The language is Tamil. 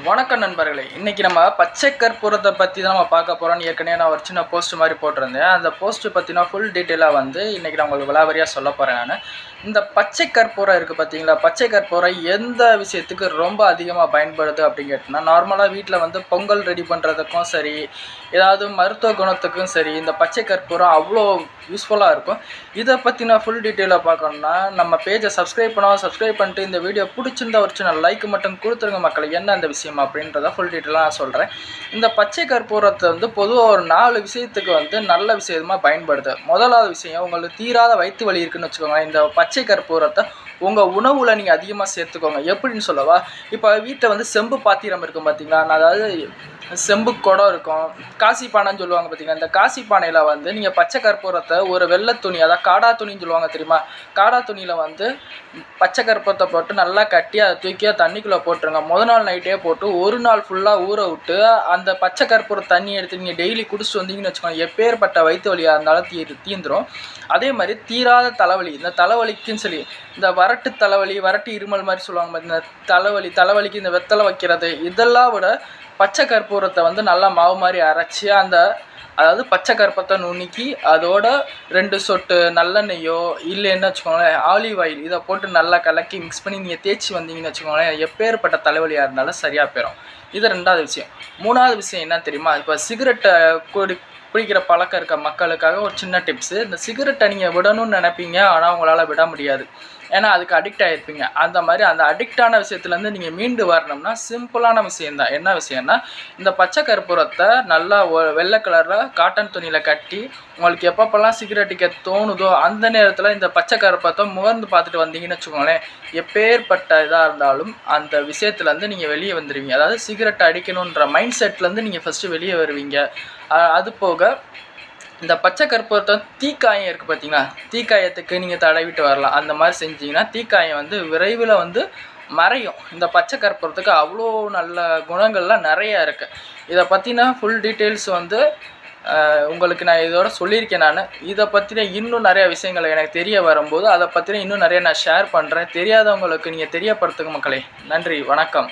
வணக்கம் நண்பர்களே. இன்றைக்கி நம்ம பச்சை கற்பூரத்தை பற்றி தான் நம்ம பார்க்க போகிறோம்னு ஏற்கனவே நான் ஒரு சின்ன போஸ்ட் மாதிரி போட்டிருந்தேன். அந்த போஸ்ட்டு பற்றினா ஃபுல் டீட்டெயிலாக வந்து இன்றைக்கி நான் உங்களுக்கு விளாவரியாக சொல்ல போகிறேன் நான். இந்த பச்சை கற்பூரம் இருக்குது பார்த்தீங்களா பச்சை கற்பூரம் எந்த விஷயத்துக்கு ரொம்ப அதிகமாக பயன்படுது அப்படின்னு கேட்டோம்னா நார்மலாக வீட்டில் வந்து பொங்கல் ரெடி பண்ணுறதுக்கும் சரி ஏதாவது மருத்துவ குணத்துக்கும் சரி இந்த பச்சை கற்பூரம் அவ்வளோ யூஸ்ஃபுல்லாக இருக்கும். இதை பற்றின ஃபுல் டீட்டெயிலாக பார்க்கணுன்னா நம்ம பேஜை சப்ஸ்கிரைப் பண்ணால் சப்ஸ்கிரைப் பண்ணிட்டு இந்த வீடியோ பிடிச்சிருந்தா ஒரு சின்ன லைக் மட்டும் கொடுத்துருங்க மக்களை. என்ன அந்த விஷயம்? அப்படின்றத ஃபுல் டீட்டெயிலாக நான் சொல்கிறேன் இந்த பச்சை கற்பூரத்தை வந்து பொதுவாக ஒரு நாலு விஷயத்துக்கு வந்து நல்ல விஷயமாக பயன்படுது முதலாவது விஷயம் உங்களுக்கு தீராத வயிற்று வலி இருக்குன்னு வச்சுக்கோங்களேன். இந்த பச்சை கற்பூரத்தை உங்கள் உணவில் நீங்கள் அதிகமாக சேர்த்துக்கோங்க. எப்படின்னு சொல்லவா? இப்போ வீட்டில் வந்து செம்பு பாத்திரம் இருக்கும் பார்த்தீங்களா அதாவது செம்பு குடம் இருக்கும். காசி பானைன்னு சொல்லுவாங்க பார்த்தீங்களா இந்த காசி பானையில் வந்து நீங்கள் பச்சை கற்பூரத்தை ஒரு வெள்ளை துணி அதாவது காடா துணின்னு சொல்லுவாங்க தெரியுமா? காடா துணியில் வந்து பச்சை கற்பூரத்தை போட்டு நல்லா கட்டி அதை தூக்கி தண்ணிக்குள்ளே போட்டுருங்க. முத நாள் நைட்டே போட்டு ஒரு நாள் ஃபுல்லாக ஊற விட்டு அந்த பச்சை கற்பூர தண்ணி எடுத்து நீங்கள் டெய்லி குடிச்சிட்டு வந்தீங்கன்னு வச்சுக்கோங்க. எப்பேற்பட்ட வயிற்று வலியாக இருந்தாலும் தீ தீந்துடும் அதே மாதிரி தீராத தலைவலி இந்த தலைவலிக்குன்னு சொல்லி இந்த வர வரட்டு தலைவலி வரட்டு இருமல் மாதிரி சொல்லுவாங்க இந்த தலைவலி தலைவலிக்கு இந்த வெத்தலை வைக்கிறது இதெல்லாம் விட பச்சை கற்பூரத்தை வந்து நல்லா மாவு மாதிரி அரைச்சி அந்த அதாவது பச்சை கற்பத்தை நுணுக்கி அதோட ரெண்டு சொட்டு நல்லெண்ணெய்யோ இல்லைன்னு வச்சுக்கோங்களேன் ஆலிவ் ஆயில் இதை போட்டு நல்லா கலக்கி மிக்ஸ் பண்ணி நீங்கள் தேய்ச்சி வந்தீங்கன்னு வச்சுக்கோங்களேன் எப்பேற்பட்ட தலைவலியாக இருந்தாலும் சரியாக போயிடும் இது ரெண்டாவது விஷயம். மூணாவது விஷயம் என்ன தெரியுமா? இப்போ சிகரெட்டை குடி குடிக்கிற பழக்கம் இருக்க மக்களுக்காக ஒரு சின்ன டிப்ஸு இந்த சிகரெட்டை நீங்கள் விடணும்னு நினைப்பீங்க ஆனால் உங்களால் விட முடியாது. ஏன்னா அதுக்கு அடிக்ட் ஆகிருப்பீங்க அந்த மாதிரி அந்த அடிக்டான விஷயத்துலேருந்து நீங்கள் மீண்டு வரணும்னா சிம்பிளான விஷயந்தான் என்ன விஷயம்னா இந்த பச்சை கற்பூரத்தை நல்லா வெள்ளை கலரில் காட்டன் துணியில் கட்டி உங்களுக்கு எப்பப்பெல்லாம் சிகரெட் தோணுதோ அந்த நேரத்தில் இந்த பச்சை கருப்பத்தை முகர்ந்து பார்த்துட்டு வந்தீங்கன்னு வச்சுக்கோங்களேன் எப்பேற்பட்ட இதாக இருந்தாலும் அந்த விஷயத்துலேருந்து நீங்கள் வெளியே வந்துடுவீங்க அதாவது சிகரெட் அடிக்கணுன்ற மைண்ட் செட்லேருந்து நீங்கள் ஃபஸ்ட்டு வெளியே வருவீங்க. அது போக இந்த பச்சை கற்பூரத்தை தீக்காயம் இருக்குது பார்த்தீங்களா தீக்காயத்துக்கு நீங்கள் தடவிட்டு வரலாம். அந்த மாதிரி செஞ்சீங்கன்னா தீக்காயம் வந்து விரைவில் வந்து மறையும். இந்த பச்சை கற்பூரத்துக்கு அவ்வளோ நல்ல குணங்கள்லாம் நிறையா இருக்குது இதை பற்றின ஃபுல் டீட்டெயில்ஸ் வந்து உங்களுக்கு நான் இதோட சொல்லியிருக்கேன் நான். இதை பற்றின இன்னும் நிறையா விஷயங்கள் எனக்கு தெரிய வரும்போது அதை பற்றின இன்னும் நிறைய நான் ஷேர் பண்ணுறேன் தெரியாதவங்களுக்கு நீங்கள் தெரியப்படுத்துங்க மக்களே. நன்றி வணக்கம்.